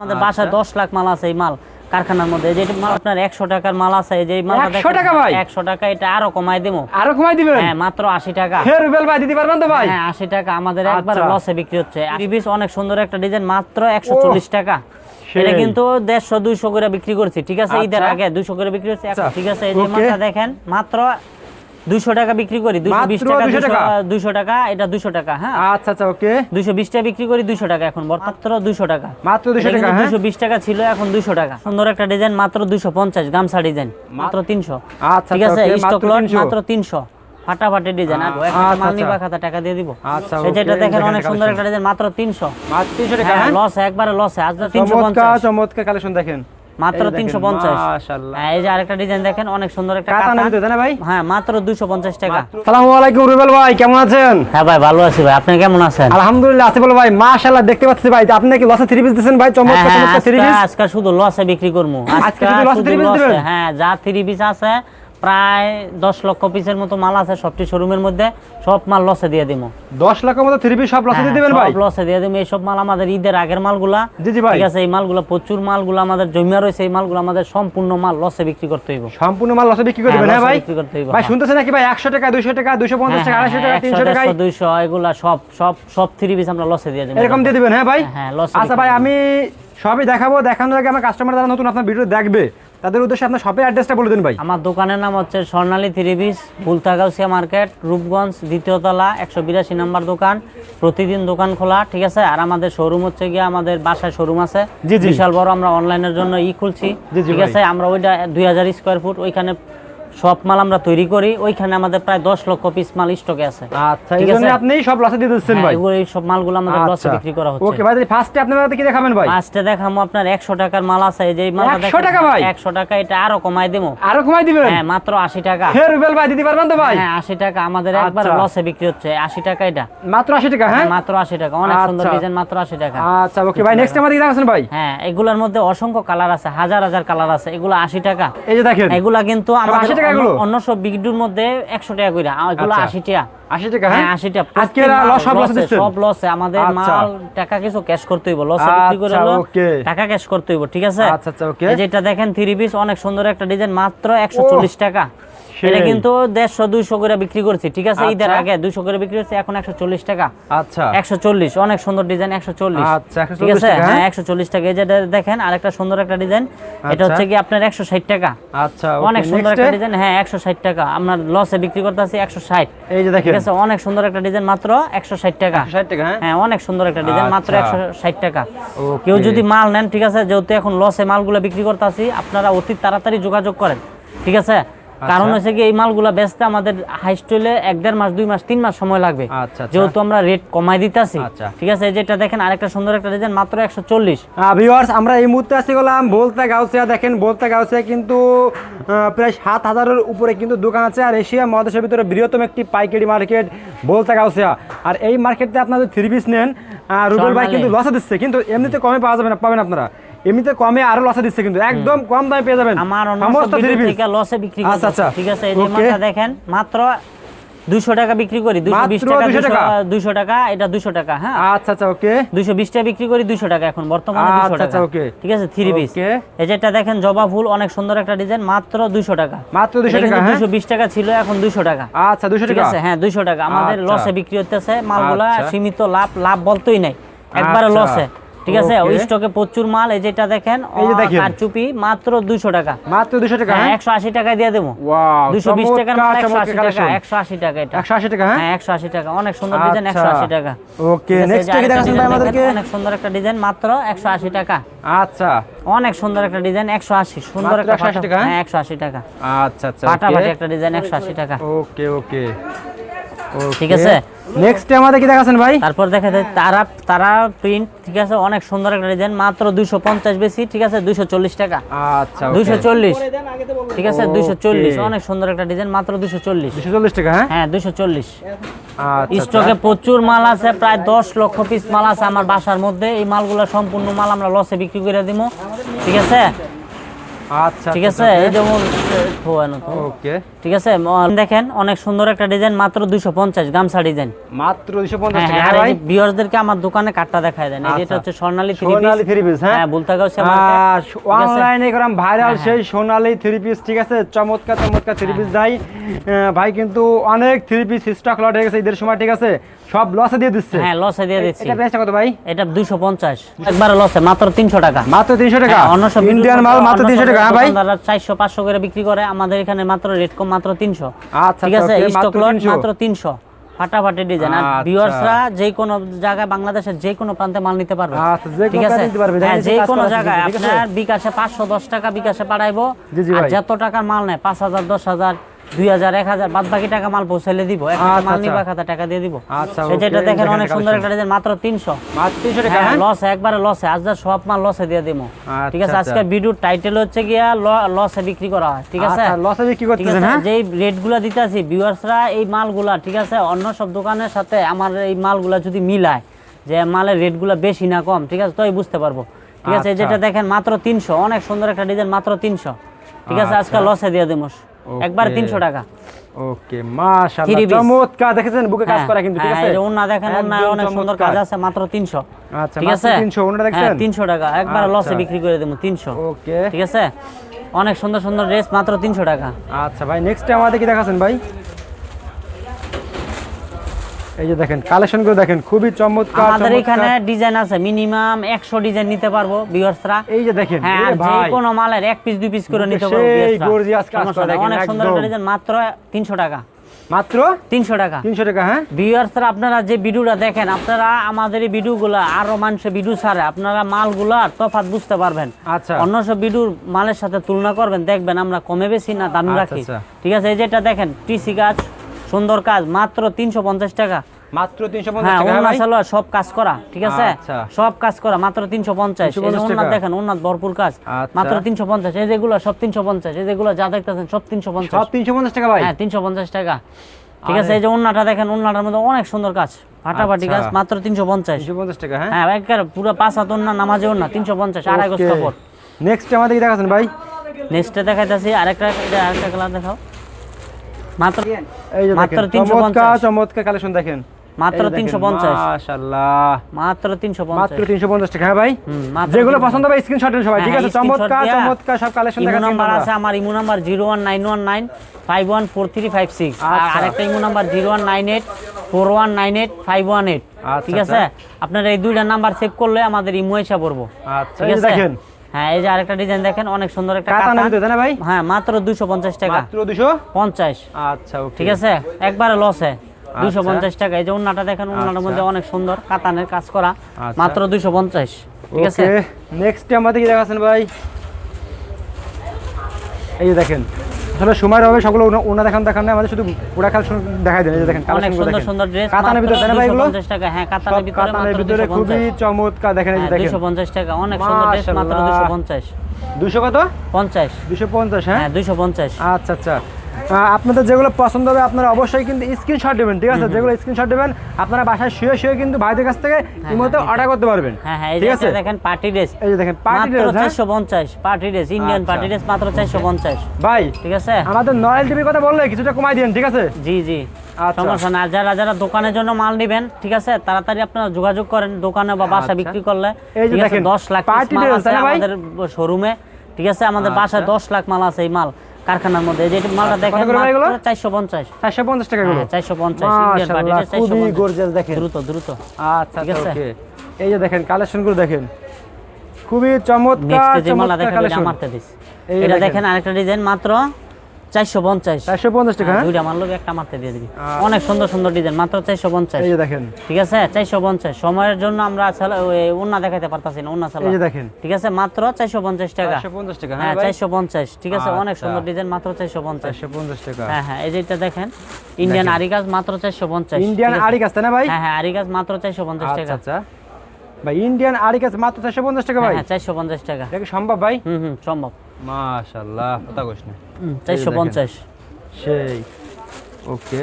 আমাদের বাসায় দশ লাখ মাল আছে এই মাল কারখানার মধ্যে। যে মাল আপনার একশো টাকার মাল আছে যে মালটা টাকা ভাই? একশো টাকা এটা আরও কমাই দেবো। আরও কমাই দিবেন? হ্যাঁ মাত্র আশি টাকা। রুবেল ভাই দিতে পারবেন তো ভাই? হ্যাঁ আশি টাকা। আমাদের একবার আচ্ছা। লসে বিক্রি হচ্ছে। রিবিস অনেক সুন্দর একটা ডিজাইন মাত্র একশো চল্লিশ টাকা। এটা কিন্তু দেড়শো দুইশো করে বিক্রি করছি ঠিক আছে? ঈদের আচ্ছা। আগে দুইশো করে বিক্রি হচ্ছে। আচ্ছা। ঠিক আছে এই যে. মালটা দেখেন মাত্র দুইশো টাকা বিক্রি করি দুইশো বিশ মাত্র টাকা? 200 টাকা? এটা দুইশো টাকা হ্যাঁ। আচ্ছা আচ্ছা ওকে। দুইশো বিশ টাকা বিক্রি করি দুইশো টাকা এখন মাত্র দুইশো টাকা। মাত্র 200 টাকা, হ্যাঁ? দুইশো বিশ টাকা ছিল এখন দুইশো টাকা। সুন্দর একটা ডিজাইন মাত্র দুইশো পঞ্চাশ গামছা ডিজাইন মাত্র তিনশো। আচ্ছা, ঠিক আছে স্টক লট মাত্র তিনশো। ফাটাফাটি ডিজাইন আর আচ্ছা, একটা মাল আচ্ছা। নিবা খাতা টাকা দিয়ে দিব। আচ্ছা, okay, দেখেন অনেক সুন্দর একটা ডিজাইন মাত্র তিনশো। মাত্র 300 টাকা হ্যাঁ লস একবারে লসে আজ তিনশো চমৎকার পঞ্চাশ। চমৎকার কালেকশন দেখেন। মাত্র এই দেখেন, তিনশো পঞ্চাশ। মাশাআল্লাহ। এই যে আরেকটা ডিজাইন দেখেন অনেক সুন্দর একটা কাতানের কাতা। না ভাই? হ্যাঁ মাত্র দুইশো পঞ্চাশ টাকা। সালামু আলাইকুম রুবেল ভাই কেমন আছেন? হ্যাঁ ভাই ভালো আছি ভাই। আপনি কেমন আছেন? আলহামদুলিল্লাহ আছে বলো ভাই। মাশাআল্লাহ দেখতে পাচ্ছি ভাই আপনি কি লসে থ্রি পিস দিচ্ছেন ভাই চমৎকার হ্যাঁ, হ্যাঁ, চমৎকার থ্রি আজকে- পিস আজকে শুধু লসে বিক্রি করব। আজকে শুধু লসে দিবেন? হ্যাঁ যা থ্রি পিস আছে প্রায় দশ লক্ষ পিসের মতো মাল আছে সবটি শোরুমের মধ্যে। সব মাল লসে দিয়ে দিব 10 লাখের মতো থ্রি পিস সব লসে দিয়ে দিবেন ভাই? লসে দিয়ে দিব এইসব মাল আমাদের ঈদের আগের মালগুলা। জি, জি ভাই। ঠিক আছে এই মালগুলা প্রচুর মালগুলা আমাদের জমিয়া রয়েছে এই মালগুলো আমাদের সম্পূর্ণ মাল লসে বিক্রি করতে হইব। সম্পূর্ণ মাল লসে বিক্রি করে হ্যাঁ, হ্যাঁ ভাই? বিক্রি করতে হইব, ভাই হ্যাঁ। শুনতেছেন নাকি ভাই 100 টাকা 200 টাকা 250 টাকা 250 টাকা টাকায় দুইশো এগুলা সব সব সব থ্রি পিস আমরা লসে দিয়ে দেবো এরকম দিয়ে দিবেন হ্যাঁ ভাই? হ্যাঁ, লসে আচ্ছা ভাই আমি সবই দেখাবো দেখানোর আগে আমার কাস্টমার যারা নতুন আপনার ভিডিও দেখবে তাদের উদ্দেশ্যে আপনার শপের অ্যাড্রেসটা বলে দিন ভাই। আমার দোকানের নাম হচ্ছে Swarnali three piece Bulta Gausia market Rupganj দ্বিতীয়তলা একশো বিরাশি নাম্বার দোকান। প্রতিদিন দোকান খোলা ঠিক আছে? আর আমাদের শোরুম হচ্ছে গিয়ে আমাদের বাসায় শোরুম আছে। বিশাল বড় আমরা অনলাইনের জন্য ই খুলছি ঠিক আছে? আমরা ওইটা দুই হাজার স্কোয়ার ফুট ওইখানে সব মাল আমরা তৈরি করি ওইখানে আমাদের প্রায় দশ লক্ষ পিস মাল স্টকে আছে। আচ্ছা এই জন্য আপনি সব লসে দিয়ে দিচ্ছেন হ্যাঁ, ভাই। এই সব মালগুলো আমাদের লসে বিক্রি করা হচ্ছে। ওকে ভাই ফার্স্টে আপনার কাছে কি দেখাবেন ভাই? ফার্স্টে দেখামো আপনার একশো টাকার মাল আছে এই যে এই 100 টাকা ভাই? একশো টাকা এটা আরও কমাই দেবো আরও কমাই দিবেন? হ্যাঁ মাত্র আশি টাকা। হে রুবেল ভাই দিতে পারবেন তো ভাই? হ্যাঁ আশি টাকা আমাদের একবার। লসে বিক্রি হচ্ছে। আশি টাকা এটা। মাত্র 80 টাকা হ্যাঁ? মাত্র আশি টাকা। অনেক সুন্দর আচ্ছা। ডিজাইন মাত্র আশি টাকা। আচ্ছা ওকে ভাই নেক্সট আমাদের কি দেখাচ্ছেন ভাই? হ্যাঁ এগুলার মধ্যে অসংখ্য কালার আছে হাজার হাজার কালার আছে। এগুলো আশি টাকা। এই যে দেখেন। এগুলা কিন্তু আমাদের 80 টাকা অন্য সব মধ্যে এগুলো আচ্ছা। টাকা 80 টাকা হ্যাঁ হ্যাঁ আশি টাকা আজকে লস সব লসে সব লসে আমাদের আচ্ছা। মাল টাকা কিছু ক্যাশ করতে হইব লস বিক্রি করে আচ্ছা. টাকা ক্যাশ করতে হইব ঠিক আছে আচ্ছা, আচ্ছা. যেটা দেখেন থ্রি পিস অনেক সুন্দর একটা ডিজাইন মাত্র একশো চল্লিশ টাকা সেই। এটা কিন্তু দেড়শো দুইশো করে বিক্রি করছি ঠিক আছে? ঈদের আচ্ছা। আগে দুইশো করে বিক্রি হচ্ছে এখন একশো চল্লিশ টাকা। আচ্ছা। একশো চল্লিশ অনেক সুন্দর ডিজাইন একশো চল্লিশ। আচ্ছা, 140 ঠিক আছে? টাকা, হ্যাঁ? হ্যাঁ। একশো চল্লিশ টাকা। এই যেটা দেখেন আরেকটা সুন্দর একটা ডিজাইন। এটা আচ্ছা। হচ্ছে কি আপনার একশো ষাট টাকা। আচ্ছা অনেক সুন্দর একটা ডিজাইন হ্যাঁ একশো ষাট টাকা। আপনার লসে বিক্রি করতে আছি একশো ষাট। এই যে দেখেন। ঠিক আছে? অনেক সুন্দর একটা ডিজাইন মাত্র একশো ষাট টাকা। 60 টাকা হ্যাঁ? হ্যাঁ অনেক সুন্দর একটা ডিজাইন মাত্র আচ্ছা। একশো ষাট টাকা। কেউ যদি মাল নেন ঠিক আছে? যেহেতু এখন লসে মালগুলো বিক্রি করতে আছি আপনারা অতি তাড়াতাড়ি যোগাযোগ করেন। ঠিক আছে? আচ্ছা। কারণ হচ্ছে কি এই মালগুলো বেচতে আমাদের হাই স্টলে এক দেড় মাস দুই মাস তিন মাস সময় লাগবে। আচ্ছা, আচ্ছা। যেহেতু আমরা রেট কমাই দিতেছি। আচ্ছা। ঠিক আছে এই যেটা দেখেন আরেকটা সুন্দর একটা ডিজাইন মাত্র একশো চল্লিশ। ভিউয়ার্স আমরা এই মুহূর্তে আসি গেলাম বলতে গাউসিয়া। দেখেন বলতে গাউসিয়া কিন্তু প্রায় সাত হাজারের উপরে কিন্তু দোকান আছে। আর এশিয়া মহাদেশের ভিতরে বৃহত্তম একটি পাইকারি মার্কেট বলতে গাউসিয়া। আর এই মার্কেটে আপনাদের থ্রি পিস নেন। আহ, রুবেল ভাই কিন্তু লসে দিচ্ছে কিন্তু এমনিতে কমে পাওয়া যাবে না পাবেন আপনারা। এমনিতে কমে আরও লসে দিচ্ছে কিন্তু একদম কম দামে পেয়ে যাবেন আমার সমস্ত থ্রি পিস লসে বিক্রি আচ্ছা, আচ্ছা। ঠিক আছে এই. মালটা দেখেন মাত্র দুইশো টাকা বিক্রি করি দুইশো বিশ মাত্র টাকা 200 টাকা? এটা দুইশো টাকা হ্যাঁ আচ্ছা আচ্ছা ওকে দুইশো বিশ টাকা বিক্রি করি দুইশো টাকা এখন বর্তমানে আচ্ছা, দুইশো টাকা আচ্ছা, okay. ঠিক আছে থ্রি পিস Okay. এই যেটা দেখেন জবা ফুল অনেক সুন্দর একটা ডিজাইন মাত্র দুইশো টাকা মাত্র 200 টাকা, হ্যাঁ? দুইশো বিশ টাকা ছিল এখন দুইশো টাকা আচ্ছা দুশো ঠিক আছে হ্যাঁ দুইশো টাকা আমাদের আচ্ছা। লসে বিক্রি হতেছে মালগুলা আচ্ছা। সীমিত লাভ লাভ বলতেই নাই একবারে আচ্ছা। লসে ঠিক আছে ওই স্টকে প্রচুর মাল এই যেটা দেখেন কারচুপি মাত্র দুইশো টাকা। মাত্র দুশো টাকা হ্যাঁ হ্যাঁ? একশো আশি টাকায় দিয়ে দেবো। ওয়াও দুইশো বিশ টাকার মাল একশো আশি টাকা কালেকশন একশো আশি টাকা এটা। একশো আশি টাকা হ্যাঁ? হ্যাঁ একশো আশি টাকা অনেক সুন্দর ডিজাইন আচ্ছা। একশো আশি টাকা। ওকে নেক্সট কি দেখাচ্ছেন ভাই আমাদেরকে। অনেক সুন্দর একটা ডিজাইন মাত্র একশো আশি টাকা। আচ্ছা। অনেক সুন্দর একটা ডিজাইন একশো আশি সুন্দর মাত্র একটা 180 টাকা, হ্যাঁ? হ্যাঁ একশো আশি টাকা। আচ্ছা আচ্ছা ফাটাফাটি একটা ডিজাইন একশো আশি টাকা। ওকে ওকে ঠিক আছে? নেক্সট আমাদের কি দেখাচ্ছেন ভাই? তারপর দেখা যায় তারা তারা প্রিন্ট ঠিক আছে অনেক সুন্দর একটা ডিজাইন মাত্র দুইশো পঞ্চাশ বেশি ঠিক আছে দুইশো চল্লিশ টাকা। আচ্ছা দুইশো চল্লিশ। ঠিক আছে দুইশো চল্লিশ Okay. অনেক সুন্দর একটা ডিজাইন মাত্র দুইশো চল্লিশ। দুশো চল্লিশ টাকা হ্যাঁ? হ্যাঁ দুইশো চল্লিশ। আচ্ছা স্টকে প্রচুর মাল আছে প্রায় দশ লক্ষ পিস মাল আছে আমার বাসার মধ্যে। এই মালগুলো সম্পূর্ণ মাল আমরা লসে বিক্রি করে দিব ঠিক আছে? আচ্ছা ঠিক আছে? এই যেমন ধোয়ানো তো ওকে। ঠিক আছে? দেখেন অনেক সুন্দর একটা ডিজাইন মাত্র দুইশো পঞ্চাশ গামছা ডিজাইন। মাত্র দুশো পঞ্চাশ হ্যাঁ টাকা হ্যাঁ, ভাই? ভিউয়ারদেরকে আমার দোকানে কাটটা দেখায় দেন। এই যে আচ্ছা। হচ্ছে Swarnali three Sonali three piece হ্যাঁ? হ্যাঁ বুলতাগাঁও সে অনলাইনে করাম ভাইরাল সেই সোনালী থ্রি পিস ঠিক আছে? চমৎকার চমৎকার থ্রি পিস ভাই। কিন্তু অনেক থ্রি পিস স্টক লট হয়ে গেছে ঈদের সময় ঠিক আছে? সব লসে দিয়ে দিচ্ছে। হ্যাঁ লসে দিয়ে দিচ্ছি। এটা প্রাইসটা কত ভাই? এটা দুইশো পঞ্চাশ। একবারে লসে মাত্র তিনশো টাকা। মাত্র তিনশো টাকা? হ্যাঁ, অন্য সব ইন্ডিয়ান মাল মাত্র তিনশো টাকা হ্যাঁ ভাই? চারশো পাঁচশো করে বিক্রি করে আমাদের এখানে মাত্র রেট কম মাত্র তিনশো। আচ্ছা, ঠিক আছে? আচ্ছা, স্টক লট মাত্র তিনশো। ফাটাফাটি ডিজাইন আর আচ্ছা। ভিউয়ার্সরা যে কোনো জায়গায় বাংলাদেশের যে কোনো প্রান্তে মাল নিতে পারবে। আচ্ছা, যে কোনো ঠিক আছে? হ্যাঁ যে কোনো জায়গায় আপনার বিকাশে পাঁচশো দশ টাকা বিকাশে পাঠাইবো। আর যত টাকার মাল নেয় পাঁচ হাজার দশ হাজার দুই হাজার এক হাজার বাদ বাকি টাকা মাল পৌঁছাইলে দিব। আচ্ছা, মাল আচ্ছা। নিবা খাতা টাকা দিয়ে দিব। আচ্ছা, যেটা দেখেন দেখেন অনেক সুন্দর একটা ডিজাইন মাত্র তিনশো। তিনশো টাকা একবারে লসে আজ সব মাল লসে দিয়ে দিমু। ঠিক আছে আচ্ছা, আজকে আচ্ছা। ভিডিওর টাইটেল হচ্ছে গিয়া লসে বিক্রি করা হয় ঠিক আছে? আচ্ছা, লসে বিক্রি ঠিক করতেছেন আছে যেই রেটগুলো দিতেছি ভিউয়ার্সরা এই মালগুলা ঠিক আছে? অন্য সব দোকানের সাথে আমার এই মালগুলা যদি মিলায় যে মালের রেটগুলো বেশি না কম ঠিক আছে? তোই বুঝতে পারব। ঠিক আছে আচ্ছা। যেটা দেখেন মাত্র তিনশো। অনেক সুন্দর একটা ডিজাইন মাত্র তিনশো। ঠিক আছে আজকে লসে দিয়ে দিমু। একবার Okay. তিনশো টাকা। ওকে মাশাআল্লাহ চমৎকার দেখেছেন? বুকে কাজ হ্যাঁ, করা কিন্তু ঠিক হ্যাঁ, আছে? এই যে ওন্না দেখেন ওন্না অনেক সুন্দর কাজ আছে মাত্র তিনশো। আচ্ছা ঠিক আছে? 300 ওনাটা হ্যাঁ দেখছেন? তিনশো টাকা। একবার লসে আচ্ছা। বিক্রি করে দেবো তিনশো। ওকে ঠিক আছে? অনেক সুন্দর সুন্দর ড্রেস মাত্র তিনশো টাকা। আচ্ছা ভাই নেক্সট আমাদের কি দেখাচ্ছেন ভাই? এই যে দেখেন দেখেন খুবই চমৎকার আমাদের। এখানে ডিজাইন আছে মিনিমাম একশো ডিজাইন নিতে পারব ভিউয়ার্সরা এই যে দেখেন হ্যাঁ যে কোনো মালের এক পিস দুই পিস করে নিতে পারব viewers-রা। gorgeous কাজ করা দেখেন, অনেক সুন্দর ডিজাইন মাত্র তিনশো টাকা। মাত্র? তিনশো টাকা। তিনশো টাকা হ্যাঁ? ভিউয়ার্সরা আপনারা যে ভিডিওটা দেখেন আপনারা আমাদের এই ভিডিওগুলো আরও মানুষের ভিডিও ছাড়ে আপনারা মালগুলার তফাৎ বুঝতে পারবেন। আচ্ছা। অন্য সব ভিডিওর মালের সাথে তুলনা করবেন দেখবেন আমরা কমে বেশি না দামি আচ্ছা, রাখি। আচ্ছা। ঠিক আছে এই যেটা দেখেন টিসি কাজ সুন্দর কাজ মাত্র তিনশো পঞ্চাশ টাকা। মাত্র তিনশো পঞ্চাশ হ্যাঁ টাকা ওন্না ভাই? সালোয়ার সব কাজ করা ঠিক আছে। সব কাজ করা মাত্র তিনশো পঞ্চাশ। 350 দেখেন ওন্নাত ভরপুর কাজ। মাত্র তিনশো পঞ্চাশ এই যেগুলো সব তিনশো পঞ্চাশ এই যেগুলো যা দেখতেছেন সব তিনশো পঞ্চাশ। সব তিনশো পঞ্চাশ টাকা ভাই? হ্যাঁ তিনশো পঞ্চাশ টাকা। ঠিক আছে এই যে ওন্নাটা দেখেন ওন্নাটার মধ্যে অনেক সুন্দর কাজ ফাটাফাটি আচ্ছা। কাজ মাত্র তিনশো পঞ্চাশ। টাকা হ্যাঁ? হ্যাঁ একবার পুরো পাঁচ হাত ওন্না নামাজে ওন্না তিনশো পঞ্চাশ আড়াই গোস কাপড়। নেক্সট আমাদের দেখাচ্ছেন ভাই। নেক্সটে দেখাইতেছি আরেকটা আরেকটা কালার দেখাও। মাত্র এই যে মাত্র 350 চমৎকার কালেকশন দেখেন। মাত্র এই যে দেখেন, 350 মাশাআল্লাহ। মাত্র তিনশো মাত্র পঞ্চাশ তিনশো পঞ্চাশ টাকা হ্যাঁ ভাই? যেগুলো পছন্দ হবে স্ক্রিনশট সবাই ঠিক হ্যাঁ, আছে? চমৎকার চমৎকার সব কালেকশন ইমো নাম্বার আমরা। আছে আমার imo number zero one nine one nine five one four three five six আর আচ্ছা। আরেকটা imo number zero one nine eight four one nine eight five one eight ঠিক আছে? আপনার এই দুইটা নাম্বার সেভ করলে আমাদের ইমো এসে পড়ব। আচ্ছা ঠিক আছে? দেখেন। হ্যাঁ এই যে আরেকটা ডিজাইন দেখেন অনেক সুন্দর একটা কাতানের কাতা ভিতরে না ভাই? হ্যাঁ মাত্র দুইশো পঞ্চাশ টাকা। মাত্র দুশো পঞ্চাশ। আচ্ছা ওকে ঠিক আছে? একবারে লসে দুইশো আচ্ছা। পঞ্চাশ টাকা। এই যে ওন্নাটা দেখেন উন্নাটার আচ্ছা। মধ্যে অনেক সুন্দর কাতানের কাজ করা। আচ্ছা। মাত্র দুইশো পঞ্চাশ। ঠিক আছে? নেক্সট আমাদের কি দেখাচ্ছেন ভাই। এই দেখেন। আসলে সময় হবে সবগুলো ওনা- দেখান দেখান না আমাদের শুধু পুরা কালেকশন দেখাই দেন যে দেখেন অনেক সুন্দর সুন্দর ড্রেস কাতানের ভিতরে তাই না ভাই এগুলো? টাকা হ্যাঁ কাতানের ভিতরে কাতানের ভিতরে খুবই চমৎকার দেখেন এই যে দেখেন। পঞ্চাশ টাকা অনেক সুন্দর ড্রেস মাত্র মাশাআল্লাহ। দুশো পঞ্চাশ। দুশো কত? পঞ্চাশ। দুশো পঞ্চাশ হ্যাঁ? হ্যাঁ দুশো পঞ্চাশ। আচ্ছা আচ্ছা। আপনাদের যেগুলো পছন্দ হবে আপনারা অবশ্যই কিন্তু স্ক্রিনশট দেবেন ঠিক আছে? যেগুলো স্ক্রিনশট দেবেন আপনারা বাসায় শুয়ে শুয়ে কিন্তু ভাইদের কাছ থেকে ইমোতে হ্যাঁ, অর্ডার করতে পারবেন হ্যাঁ হ্যাঁ ঠিক আছে? দেখেন পার্টি ড্রেস এই যে দেখেন পার্টি ড্রেস হ্যাঁ? চারশো পঞ্চাশ পার্টি ড্রেস ইন্ডিয়ান আচ্ছা। পার্টি ড্রেস মাত্র চারশো পঞ্চাশ। ভাই ঠিক আছে? আমাদের নয়েল টিভির কথা বললে কিছুটা কমাই দিন ঠিক আছে? জি জি। আচ্ছা। সমস্যা না যারা যারা দোকানের জন্য মাল নেবেন ঠিক আছে তাড়াতাড়ি আপনারা যোগাযোগ করেন দোকানে বা বাসা আচ্ছা। বিক্রি করলে। ঠিক আছে দেখেন, দশ লাখ party পিস মাল dress, আছে তাই না ভাই? আমাদের শোরুমে ঠিক আছে আমাদের আচ্ছা। বাসায় দশ লাখ মাল আছে এই মাল। কারখানার মধ্যে। যে মালটা আচ্ছা, দেখেন এগুলো? চারশো পঞ্চাশ। চারশো পঞ্চাশ টাকা গুলো চারশো পঞ্চাশ। ইন্ডিয়ান খুবই গর্জিয়াস দেখেন। দ্রুত দ্রুত। আচ্ছা? ওকে। এই যে দেখেন কালেকশনগুলো দেখেন। খুবই চমৎকার চমৎকার কালেকশন। এটা। দেখেন আরেকটা ডিজাইন মাত্র চারশো পঞ্চাশ। চারশো পঞ্চাশ টাকা? দুইটা মাল লোক একটা মারতে দিয়ে দিবি। অনেক সুন্দর সুন্দর ডিজাইন মাত্র চারশো পঞ্চাশ। এই দেখেন। ঠিক আছে? চারশো পঞ্চাশ। সময়ের জন্য আমরা উন্না দেখাতে পারতাছি না উন্না এই দেখেন। ঠিক আছে? মাত্র চারশো পঞ্চাশ টাকা। পঞ্চাশ টাকা হ্যাঁ হ্যাঁ চারশো পঞ্চাশ। ঠিক আছে? অনেক আচ্ছা। সুন্দর ডিজাইন মাত্র চারশো পঞ্চাশ। পঞ্চাশ টাকা। হ্যাঁ হ্যাঁ এই যেটা দেখেন ইন্ডিয়ান দেখেন। আরি গাছ মাত্র চারশো পঞ্চাশ। ইন্ডিয়ান আড়ি কাজ না ভাই? হ্যাঁ হ্যাঁ আরি গাছ মাত্র চারশো পঞ্চাশ টাকা। আচ্ছা। ভাই ইন্ডিয়ান মাত্র চারশো পঞ্চাশ টাকা ভাই? হ্যাঁ চারশো পঞ্চাশ টাকা। এটা কি সম্ভব ভাই? হুম হুম সম্ভব। মাশাআল্লাহ কথা কইস না। চারশো দেখেন। পঞ্চাশ। সেই ওকে।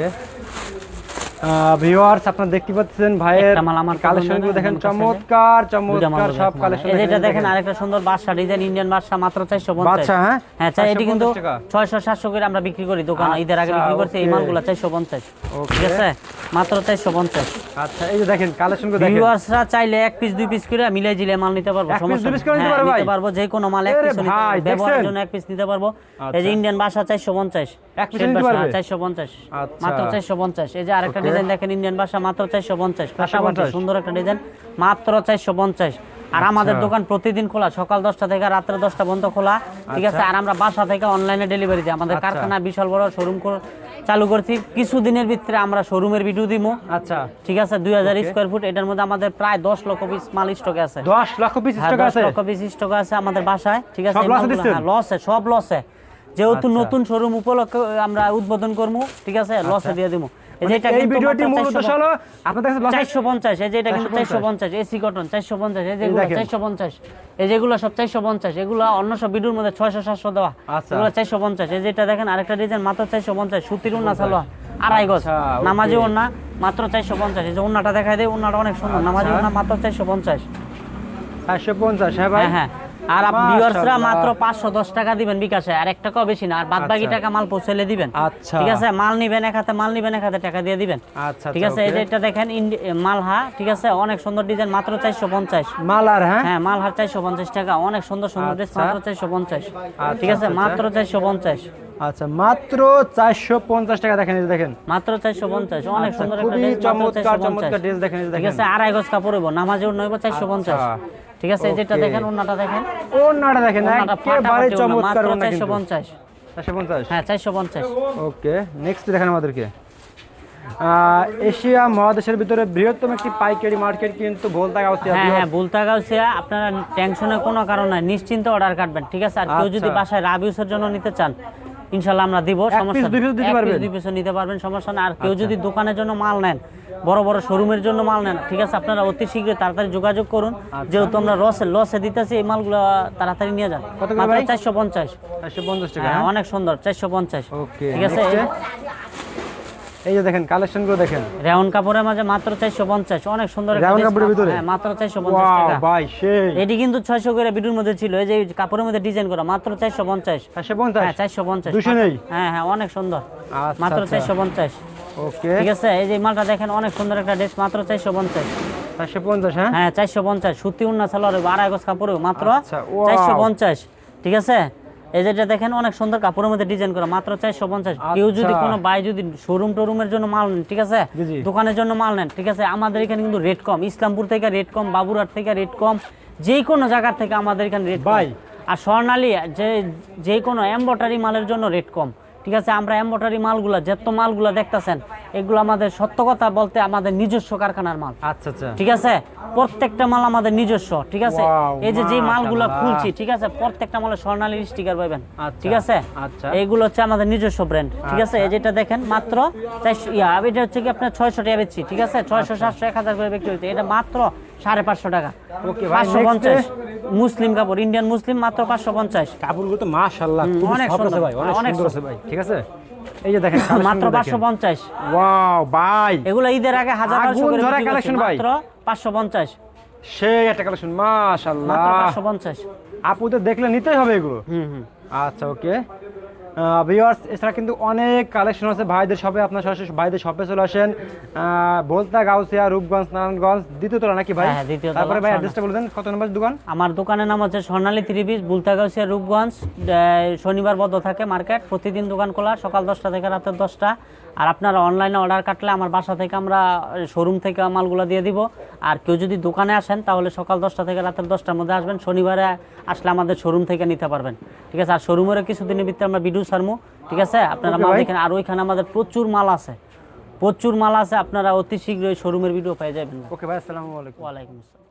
ভিউয়ার্স আপনারা দেখতে পাচ্ছেন ভাইয়ের আমার কালেকশনগুলো দেখেন চমৎকার চমৎকার সব কালেকশন এটা দেখেন আরেকটা সুন্দর বাদশা ডিজাইন ইন্ডিয়ান বাদশা মাত্র চারশো বাদশা, হ্যাঁ? হ্যাঁ চাই এটি কিন্তু 450 টাকা। ছয়শো সাতশো করে আমরা বিক্রি করি দোকানে ঈদের আগে আচ্ছা, বিক্রি করছি এই মালগুলো চারশো পঞ্চাশ। ঠিক আছে? মাত্র চারশো পঞ্চাশ। আচ্ছা এই যে দেখেন কালেকশনগুলো দেখেন। ভিউয়ার্সরা চাইলে এক পিস দুই পিস করে মিলাই জিলে মাল নিতে পারব সমস্যা piece করে নিতে হ্যাঁ, পারবে যে কোনো মাল এক পিস নিতে পারব ব্যবহারের জন্য এক পিস নিতে পারব। এই যে আচ্ছা। ইন্ডিয়ান আচ্ছা। পাশাপাশি 450 আর আমাদের আচ্ছা। দোকান প্রতিদিন খোলা সকাল দশটা থেকে রাত্রে দশটা পর্যন্ত খোলা ঠিক আছে? আচ্ছা। আর আমরা বাসা থেকে অনলাইনে ডেলিভারি দিই। আমাদের আচ্ছা। কারখানা বিশাল বড় শোরুম চালু করছি। কিছুদিনের ভিতরে আমরা শোরুমের ভিডিও দিব আচ্ছা। ঠিক আছে? দুই হাজার স্কোয়ার ফুট এটার মধ্যে আমাদের প্রায় দশ লক্ষ পিস মাল স্টকে আছে। দশ লক্ষ পিস হ্যাঁ, স্টক আছে? লক্ষ পিস স্টক আছে আমাদের বাসায়। ঠিক আছে? হ্যাঁ, লসে সব লসে যেহেতু আচ্ছা। নতুন শোরুম উপলক্ষে আমরা উদ্বোধন করব ঠিক আছে? লসে দিয়ে দিব। এই যে মানে এটা এই কিন্তু ভিডিওটি মাত্র মূল 450 উদ্দেশ্য হলো আপনাদের কাছে লস চারশো পঞ্চাশ এই যে এটা কিন্তু 450 এসি কটন চারশো পঞ্চাশ এই যেগুলো দেখেন। চারশো পঞ্চাশ এই যেগুলো সব চারশো পঞ্চাশ এগুলো অন্য সব ভিডিওর মধ্যে ছয়শো সাতশো দেওয়া। আচ্ছা। এগুলো চারশো পঞ্চাশ এই যেটা দেখেন আরেকটা ডিজাইন মাত্র সুতির উন্না আড়াই গজ। আচ্ছা, নামাজি উন্না মাত্র এই যে দেখাই দেয় উন্নাটা অনেক সুন্দর। নামাজি আচ্ছা। মাত্র চারশো পঞ্চাশ। চারশো পঞ্চাশ ভাই? হ্যাঁ। আর ভিউয়ার্সরা মাত্র পাঁচশো দশ টাকা দিবেন বিকাশে। আর এক টাকাও বেশি না আর বাদ বাকি আচ্ছা। টাকা মাল পৌঁছালে দিবেন। আচ্ছা। ঠিক আছে? মাল নিবেন এক হাতে মাল নিবেন এক হাতে টাকা দিয়ে দিবেন। আচ্ছা ঠিক আছে? এই যে এটা দেখেন মালহা ঠিক আছে? অনেক সুন্দর ডিজাইন মাত্র চারশো পঞ্চাশ। মালার হ্যাঁ? হ্যাঁ মালহার চারশো পঞ্চাশ টাকা। অনেক সুন্দর সুন্দর ড্রেস আচ্ছা। মাত্র চারশো পঞ্চাশ। আচ্ছা, ঠিক আছে? আচ্ছা, মাত্র চারশো পঞ্চাশ। আচ্ছা মাত্র চারশো পঞ্চাশ টাকা দেখেন এই দেখেন। মাত্র চারশো পঞ্চাশ। অনেক আচ্ছা, সুন্দর একটা ড্রেস চমৎকার চমৎকার ড্রেস দেখেন এই যে ঠিক আছে? আড়াই গজ কাপড় হইব নামাজে পঞ্চাশ আচ্ছা। ঠিক আছে? যেটা দেখেন দেখেন। দেখেন একেবারে ওন্না, চমৎকার কিন্তু। পঞ্চাশ। চারশো পঞ্চাশ? হ্যাঁ চারশো পঞ্চাশ। ওকে নেক্সট দেখেন আমাদেরকে। এশিয়া মহাদেশের ভিতরে বৃহত্তম একটি পাইকারি মার্কেট কিন্তু ভোলতা গাউসিয়া হ্যাঁ হ্যাঁ ভুলতা গাউসিয়া আপনারা টেনশনের কোনো কারণ নাই নিশ্চিন্তে অর্ডার কাটবেন ঠিক আছে? আর কেউ যদি আচ্ছা। বাসায় রাবিউসের জন্য নিতে চান ইনশাল্লাহ আমরা দিব সমস্যা দুই পিস নিতে পারবেন সমস্যা না আর কেউ যদি দোকানের জন্য মাল নেন বড় বড় শোরুমের জন্য মাল নেন ঠিক আছে আপনারা অতি শীঘ্রই তাড়াতাড়ি যোগাযোগ করুন। যেহেতু আমরা রসে লসে দিতেছি এই মালগুলো তাড়াতাড়ি নিয়ে যান। মাত্র চারশো পঞ্চাশ। টাকা হ্যাঁ হ্যাঁ? অনেক সুন্দর চারশো পঞ্চাশ। ঠিক আছে? এই যে দেখেন কালেকশনগুলো দেখেন। রেওন কাপড়ের মাঝে মাত্র চারশো পঞ্চাশ। অনেক সুন্দর রেওন কাপড়ের ভিতরে? হ্যাঁ মাত্র চারশো পঞ্চাশ ওয়াও টাকা। ভাই সেই। এটি কিন্তু ছয়শো করে বিডুর মধ্যে ছিল। এই যে কাপড়ের মধ্যে ডিজাইন করা মাত্র চারশো পঞ্চাশ। চারশো পঞ্চাশ? হ্যাঁ চারশো পঞ্চাশ দুশো নেই? হ্যাঁ হ্যাঁ অনেক সুন্দর। আচ্ছা, মাত্র আচ্ছা। চারশো পঞ্চাশ। ওকে। ঠিক আছে এই যে মালটা দেখেন অনেক সুন্দর একটা ড্রেস মাত্র চারশো পঞ্চাশ। চারশো পঞ্চাশ হ্যাঁ? হ্যাঁ চারশো পঞ্চাশ। সুতি উন্না সালোয়ার আড়াই গজ কাপড় মাত্র আচ্ছা. চারশো পঞ্চাশ। ঠিক আছে? এই যেটা দেখেন অনেক সুন্দর কাপড়ের মধ্যে ডিজাইন করা মাত্র চারশো পঞ্চাশ কেউ যদি আচ্ছা। কোনো বাই যদি শোরুম টোরুমের জন্য মাল নেন ঠিক আছে। দোকানের জন্য মাল নেন ঠিক আছে আমাদের এখানে কিন্তু রেট কম ইসলামপুর থেকে রেট কম বাবুরহাট থেকে রেট কম যে কোনো জায়গার থেকে আমাদের এখানে রেট ভাই। আর স্বর্ণালী যে যে কোনো এম্বটারি মালের জন্য রেট কম ঠিক আছে আমরা এম্বটারি মালগুলা যত মালগুলা দেখতেছেন এগুলো আমাদের সত্য কথা বলতে আমাদের নিজস্ব কারখানার মাল। আচ্ছা আচ্ছা। ঠিক আছে? প্রত্যেকটা মাল আমাদের নিজস্ব ঠিক আছে? এই যে যে মালগুলো। খুলছি ঠিক আছে? প্রত্যেকটা মালে স্বর্ণালী স্টিকার পাবেন আচ্ছা, ঠিক আছে? আচ্ছা। এইগুলো হচ্ছে আমাদের নিজস্ব ব্র্যান্ড ঠিক আছে? এই যেটা দেখেন মাত্র চারশো ইয়া এটা হচ্ছে কি আপনার ছয়শো টাকা বেচছি ঠিক আছে? ছয়শো সাতশো এক হাজার করে বিক্রি হচ্ছে এটা মাত্র সাড়ে পাঁচশো টাকা। পাঁচশো পঞ্চাশ। মুসলিম কাপড় ইন্ডিয়ান মুসলিম মাত্র পাঁচশো পঞ্চাশ। কাপড়গুলো তো অনেক সুন্দর, ভাই অনেক সুন্দর ভাই ঠিক আছে? এই যে দেখেন মাত্র পাঁচশো পঞ্চাশ। ওয়াও ভাই। এগুলো ঈদের আগে হাজার ধরা ভাই। মাত্র পঞ্চাশ। সেই একটা কালেকশন মাশাআল্লাহ। মাত্র পাঁচশো পঞ্চাশ। আপু তো দেখলে নিতেই হবে এগুলো। হুম হুম। আচ্ছা ওকে। ভিউয়ার্স এছাড়া কিন্তু অনেক কালেকশন আছে। ভাইদের শপে আপনার সরাসরি ভাইদের শপে চলে আসেন। ভোলতা গাউসিয়া রূপগঞ্জ নারায়ণগঞ্জ দ্বিতীয় তলা নাকি ভাই? হ্যাঁ, তারপরে ভাই অ্যাড্রেসটা বলে দেন কত নম্বর দোকান? আমার দোকানের নাম হচ্ছে স্বর্ণালী থ্রি পিস বুলতাগাউসিয়া রূপগঞ্জ। শনিবার বন্ধ থাকে মার্কেট প্রতিদিন দোকান খোলা সকাল দশটা থেকে রাতের দশটা। আর আপনারা অনলাইনে অর্ডার কাটলে আমার বাসা থেকে আমরা শোরুম থেকে মালগুলো দিয়ে দিব। আর কেউ যদি দোকানে আসেন তাহলে সকাল দশটা থেকে রাতের দশটার মধ্যে আসবেন। শনিবারে আসলে আমাদের শোরুম থেকে নিতে পারবেন। ঠিক আছে আর শোরুমের কিছুদিনের ভিতরে আমরা ভিডিও সারমু ঠিক আছে? আপনারা মাল। দেখেন আর ওইখানে আমাদের প্রচুর মাল আছে। প্রচুর মাল আছে আপনারা অতি শীঘ্রই শোরুমের ভিডিও পেয়ে যাবেন। ওকে ভাই আসসালামু আলাইকুম। ওয়ালাইকুম আসসালাম।